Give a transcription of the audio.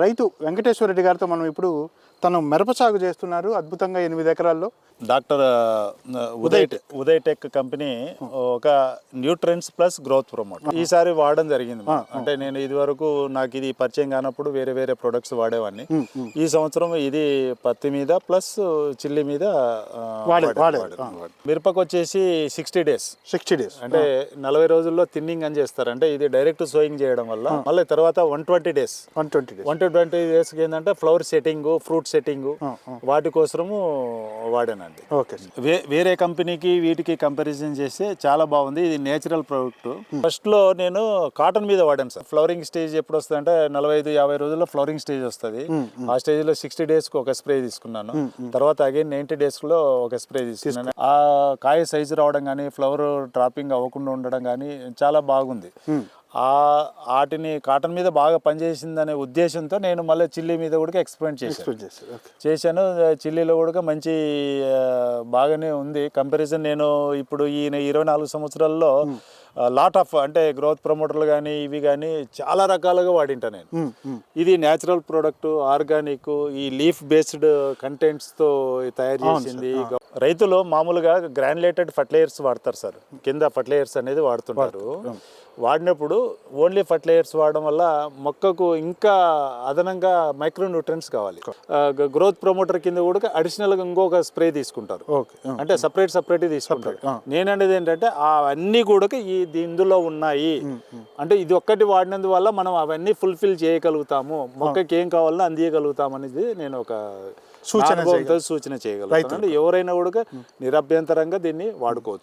రైతు వెంకటేశ్వర రెడ్డి గారితో మనం ఇప్పుడు తను మిరప సాగు చేస్తున్నారు అద్భుతంగా ఎనిమిది ఎకరాల్లో. Doctor Uday Uday tech company ఒక న్యూట్రెన్స్ ప్లస్ గ్రోత్ ప్రమోట్ ఈసారి వాడడం జరిగింది. అంటే నేను ఇది వరకు నాకు ఇది పరిచయం కానప్పుడు వేరే వేరే ప్రొడక్ట్స్ వాడేవాడిని. ఈ సంవత్సరం ఇది పత్తి మీద ప్లస్ చిల్లి మీద. మిరపకు వచ్చేసి సిక్స్టీ డేస్. Sixty days. అంటే నలభై రోజుల్లో థిన్నింగ్ అని చేస్తారు. అంటే ఇది డైరెక్ట్ సోయింగ్ చేయడం వల్ల మళ్ళీ తర్వాత one twenty days. One twenty days. One two twenty డేస్కి ఏంటంటే ఫ్లవర్ సెట్టింగ్ ఫ్రూట్ సెట్టింగ్ వాటి కోసము వాడానండి. ఓకే వేరే కంపెనీకి వీటికి కంపారిజన్ చేస్తే చాలా బాగుంది. ఇది నేచురల్ ప్రోడక్ట్. ఫస్ట్లో నేను కాటన్ మీద వాడాను సార్. ఫ్లవరింగ్ స్టేజ్ ఎప్పుడు వస్తుంది అంటే నలభై ఐదు యాభై రోజుల్లో ఫ్లవరింగ్ స్టేజ్ వస్తుంది. ఆ స్టేజ్లో సిక్స్టీ డేస్కి ఒక స్ప్రే తీసుకున్నాను. తర్వాత అగైన్ నైన్టీ డేస్లో ఒక స్ప్రే తీసుకున్నాను. ఆ కాయ సైజు రావడం కానీ ఫ్లవర్ డ్రాపింగ్ అవ్వకుండా ఉండడం కానీ చాలా బాగుంది. ఆ వాటిని కాటన్ మీద బాగా పనిచేసిందనే ఉద్దేశంతో నేను మళ్ళీ చిల్లీ మీద కూడా ఎక్స్పెరిమెంట్ చేశాను. చేశాను. చిల్లీలో కూడా మంచి బాగానే ఉంది. కంపారిజన్ నేను ఇప్పుడు ఈ ఇరవై నాలుగు సంవత్సరాల్లో లాట్ ఆఫ్ అంటే గ్రోత్ ప్రమోటర్లు కానీ ఇవి కానీ చాలా రకాలుగా వాడింటా నేను. ఇది న్యాచురల్ ప్రోడక్ట్ ఆర్గానిక్ ఈ లీఫ్ బేస్డ్ కంటెంట్స్తో తయారు చేసింది. రైతులు మామూలుగా గ్రాన్యులేటెడ్ ఫర్టిలైజర్స్ వాడతారు సార్. కింద ఫర్టిలైజర్స్ అనేది వాడుతుంటారు. వాడినప్పుడు ఓన్లీ ఫర్టిలైజర్స్ వాడడం వల్ల మొక్కకు ఇంకా అదనంగా మైక్రో న్యూట్రియన్స్ కావాలి గ్రోత్ ప్రమోటర్ కింద కూడా అడిషనల్గా ఇంకొక స్ప్రే తీసుకుంటారు. ఓకే అంటే సపరేట్ సపరేట్ తీసుకుంటారు. నేననేది ఏంటంటే ఆ అన్నీ కూడా ఈ ఇందులో ఉన్నాయి. అంటే ఇది ఒక్కటి వాడినందువల్ల మనం అవన్నీ ఫుల్ఫిల్ చేయగలుగుతాము. మొక్కకి ఏం కావాలన్నా అందియగలుగుతాం అనేది నేను ఒక సూచన సూచన చేయగలుగుతాను. ఎవరైనా కూడా నిరభ్యంతరంగా దీన్ని వాడుకోవచ్చు.